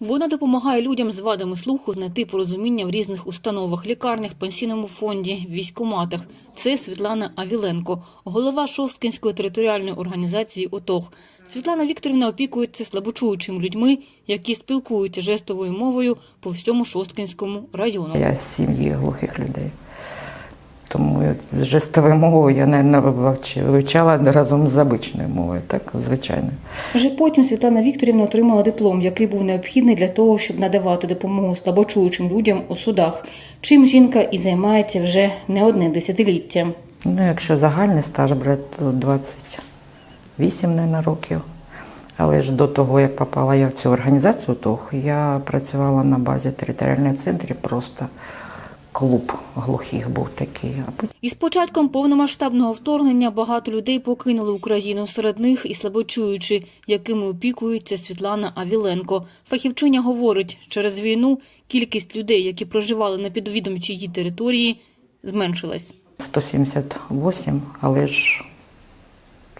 Вона допомагає людям з вадами слуху знайти порозуміння в різних установах, лікарнях, пенсійному фонді, військоматах. Це Світлана Авіленко, голова Шосткинської територіальної організації ОТОГ. Світлана Вікторівна опікується слабочуючими людьми, які спілкуються жестовою мовою по всьому Шосткинському району. Я з сім'ї глухих людей. Тому з жестовою мовою я, мабуть, вивчала разом з обичною мовою, так, звичайно. Вже потім Світлана Вікторівна отримала диплом, який був необхідний для того, щоб надавати допомогу слабочуючим людям у судах. Чим жінка і займається вже не одне десятиліття. Ну, якщо загальний стаж брати, то 28, мабуть, років. Але ж до того, як попала я в цю організацію, то я працювала на базі територіального центру, просто клуб глухих був такий. Потім Із початком повномасштабного вторгнення багато людей покинули Україну. Серед них і слабочуючі, якими опікується Світлана Авіленко. Фахівчиня говорить, через війну кількість людей, які проживали на підвідомчій її території, зменшилась. 178, але ж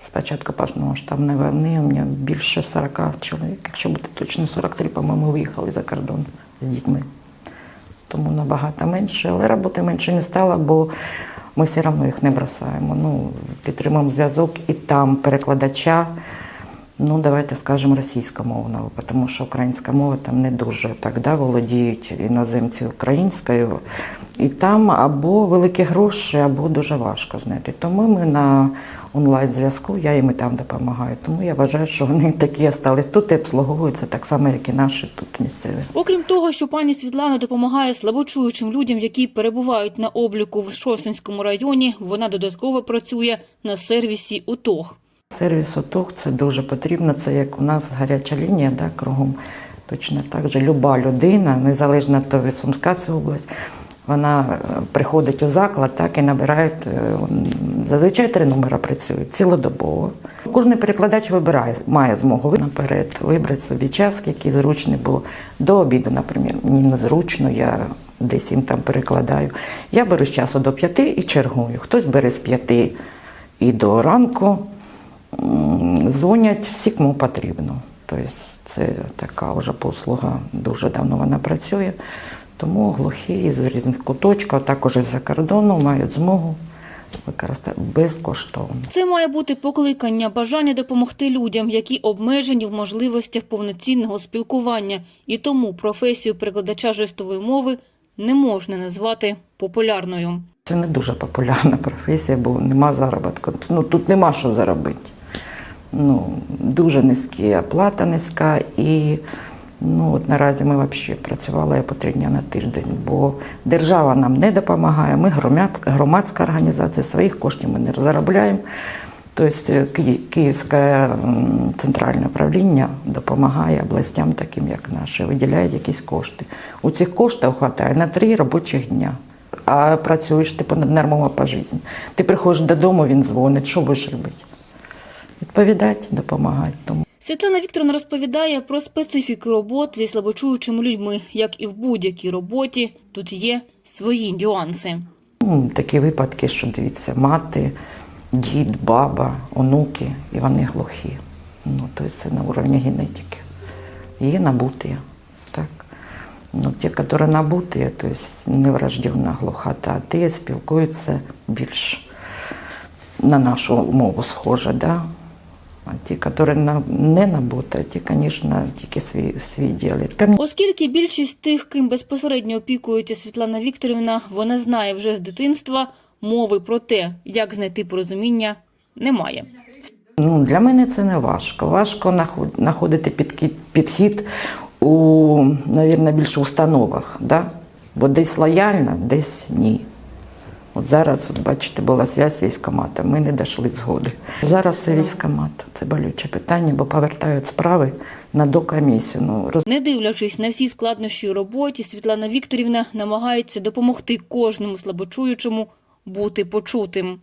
спочатку повномасштабної війни у мене більше 40 чоловік. Якщо бути точно, 43, по-моєму, виїхали за кордон з дітьми. Тому набагато менше, але роботи менше не стало, бо ми все одно їх не бросаємо. Ну, підтримуємо зв'язок і там перекладача, ну давайте скажемо російськомовного, тому що українська мова там не дуже так да, володіють іноземці українською. І там або великі гроші, або дуже важко знайти. Тому ми на онлайн-зв'язку, я їм і там допомагаю. Тому я вважаю, що вони такі остались тут і обслуговуються так само, як і наші тут місцеві. Окрім того, що пані Світлана допомагає слабочуючим людям, які перебувають на обліку в Шостинському районі, вона додатково працює на сервісі УТОГ. Сервіс ОТОГ це дуже потрібно. Це як у нас гаряча лінія, да, кругом. Точно так же люба людина, незалежно від того, Сумська це область, вона е, приходить у заклад так, і набирає, е, зазвичай три номера працюють цілодобово. Кожен перекладач вибирає, має змогу наперед вибрати собі час, який зручний, бо до обіду, наприклад, мені незручно, я десь їм там перекладаю. Я беру з часу до п'яти і чергую. Хтось бере з п'яти і до ранку. Дзвонять всі, кому потрібно. Тобто це така вже послуга, дуже давно вона працює. Тому глухі з різних куточків, також із-за кордону, мають змогу використати безкоштовно. Це має бути покликання, бажання допомогти людям, які обмежені в можливостях повноцінного спілкування, і тому професію перекладача жестової мови не можна назвати популярною. Це не дуже популярна професія, бо нема заробітку. Ну тут нема що заробити. Ну, дуже низькі оплата низька і ну, от наразі ми взагалі працювали по три дні на тиждень, бо держава нам не допомагає. Ми громадська організація, своїх коштів ми не заробляємо. Тобто Київське центральне управління допомагає областям, таким як наші, виділяє якісь кошти. У цих коштів вистачає на три робочих дня. А працюєш ти по нормово по житті. Ти приходиш додому, він дзвонить, що будеш робити? Відповідати, допомагати. Тому Світлана Вікторовна розповідає про специфіку роботи зі слабочуючими людьми. Як і в будь-якій роботі, тут є свої нюанси. ну, такі випадки, що дивіться, мати, дід, баба, онуки, і вони глухі. Ну, тобто це на уровні генетики. Є набуті, так. Ну, ті, які набуті, тобто неврожденна глухота, ті спілкуються більш на нашу мову схоже, да? А ті, які не набуті, ті, звісно, тільки свій, свій ділять. Оскільки більшість тих, ким безпосередньо опікується Світлана Вікторівна, вона знає вже з дитинства, мови про те, як знайти порозуміння, немає. Ну, для мене це не важко. Важко наход- знаходити підхід, підхід у, навірно, більше установах, да? бо десь лояльно, десь ні. От зараз, бачите, була зв'язь з військоматом, ми не дійшли згоди. Зараз це військомат. це болюче питання, бо повертають справи на докомісію. Ну, роз... Не дивлячись на всі складнощі у роботі, Світлана Вікторівна намагається допомогти кожному слабочуючому бути почутим.